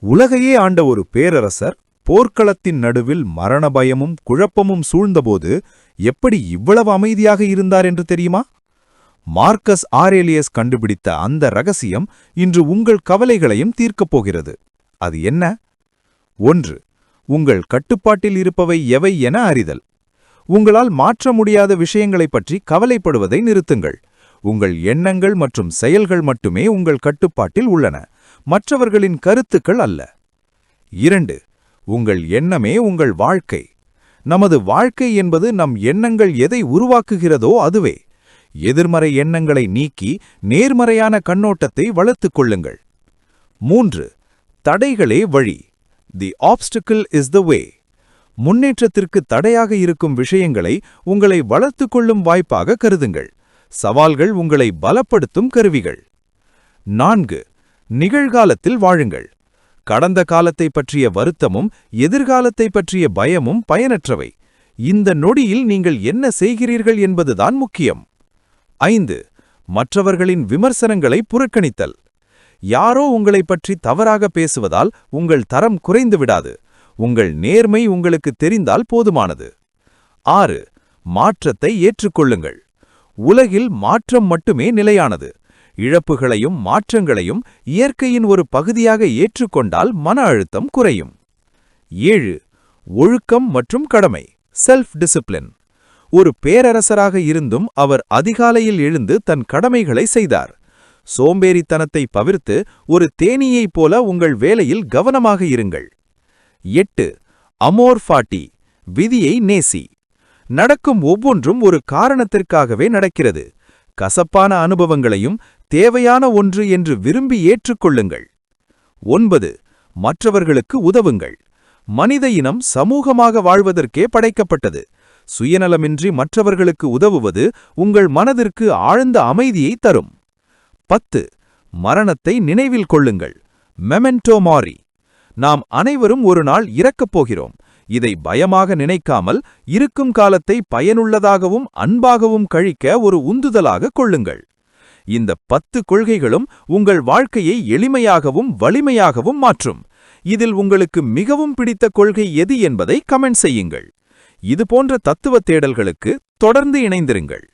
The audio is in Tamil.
உலகையே ஆண்ட ஒரு பேரரசர் போர்க்களத்தின் நடுவில் மரண பயமும் குழப்பமும் சூழ்ந்தபோது எப்படி இவ்வளவு அமைதியாக இருந்தார் என்று தெரியுமா? மார்க்கஸ் ஆரேலியஸ் கண்டுபிடித்த அந்த ரகசியம் இன்று உங்கள் கவலைகளையும் தீர்க்கப் போகிறது. அது என்ன? ஒன்று உங்கள் கட்டுப்பாட்டில் இருப்பவை எவை என அறிதல். உங்களால் மாற்ற முடியாத விஷயங்களைப் பற்றி கவலைப்படுவதை நிறுத்துங்கள். உங்கள் எண்ணங்கள் மற்றும் செயல்கள் மட்டுமே உங்கள் கட்டுப்பாட்டில் உள்ளன. மற்றவர்களின் கருத்துக்கள் அல்ல. இரண்டு உங்கள் எண்ணமே உங்கள் வாழ்க்கை. நமது வாழ்க்கை என்பது நம் எண்ணங்கள் எதை உருவாக்குகிறதோ அதுவே. எதிர்மறை எண்ணங்களை நீக்கி நேர்மறையான கண்ணோட்டத்தை வளர்த்துக் கொள்ளுங்கள். மூன்று தடைகளே வழி. தி ஆப்ஸ்டிக்கிள் இஸ் த வே முன்னேற்றத்திற்கு தடையாக இருக்கும் விஷயங்களை உங்களை வளர்த்துக் கொள்ளும் வாய்ப்பாக கருதுங்கள். சவால்கள் உங்களை பலப்படுத்தும் கருவிகள். நான்கு நிகழ்காலத்தில் வாழுங்கள். கடந்த காலத்தை பற்றிய வருத்தமும் எதிர்காலத்தை பற்றிய பயமும் பயனற்றவை. இந்த நொடியில் நீங்கள் என்ன செய்கிறீர்கள் என்பதுதான் முக்கியம். ஐந்து மற்றவர்களின் விமர்சனங்களை புறக்கணித்தல். யாரோ உங்களைப் பற்றி தவறாக பேசுவதால் உங்கள் தரம் குறைந்து விடாது. உங்கள் நேர்மை உங்களுக்கு தெரிந்தால் போதுமானது. ஆறு மாற்றத்தை ஏற்றுக்கொள்ளுங்கள். உலகில் மாற்றம் மட்டுமே நிலையானது. இழப்புகளையும் மாற்றங்களையும் இயற்கையின் ஒரு பகுதியாக ஏற்றுக்கொண்டால் மன அழுத்தம் குறையும். ஏழு ஒழுக்கம் மற்றும் கடமை செல்ஃப் டிசிப்ளின் ஒரு பேரரசராக இருந்தும் அவர் அதிகாலையில் எழுந்து தன் கடமைகளை செய்தார். சோம்பேறித்தனத்தை பவிர்த்து ஒரு தேனீயைப் போல உங்கள் வேலையில் கவனமாக இருங்கள். எட்டு அமோர் ஃபாட்டி விதியை நேசி. நடக்கும் ஒவ்வொன்றும் ஒரு காரணத்திற்காகவே நடக்கிறது. கசப்பான அனுபவங்களையும் தேவையான ஒன்று என்று விரும்பி ஏற்றுக்கொள்ளுங்கள். ஒன்பது மற்றவர்களுக்கு உதவுங்கள். மனித இனம் சமூகமாக வாழ்வதற்கே படைக்கப்பட்டது. சுயநலமின்றி மற்றவர்களுக்கு உதவுவது உங்கள் மனதிற்கு ஆழ்ந்த அமைதியை தரும். பத்து மரணத்தை நினைவில் கொள்ளுங்கள். மெமென்டோ மாரி நாம் அனைவரும் ஒரு நாள் இறக்கப் போகிறோம். இதை பயமாக நினைக்காமல் இருக்கும் காலத்தை பயனுள்ளதாகவும் அன்பாகவும் கழிக்க ஒரு உந்துதலாக கொள்ளுங்கள். இந்த பத்து கொள்கைகளும் உங்கள் வாழ்க்கையை எளிமையாகவும் வலிமையாகவும் மாற்றும். இதில் உங்களுக்கு மிகவும் பிடித்த கொள்கை எது என்பதை கமெண்ட் செய்யுங்கள். இது போன்ற தத்துவ தேடல்களுக்கு தொடர்ந்து இணைந்திருங்கள்.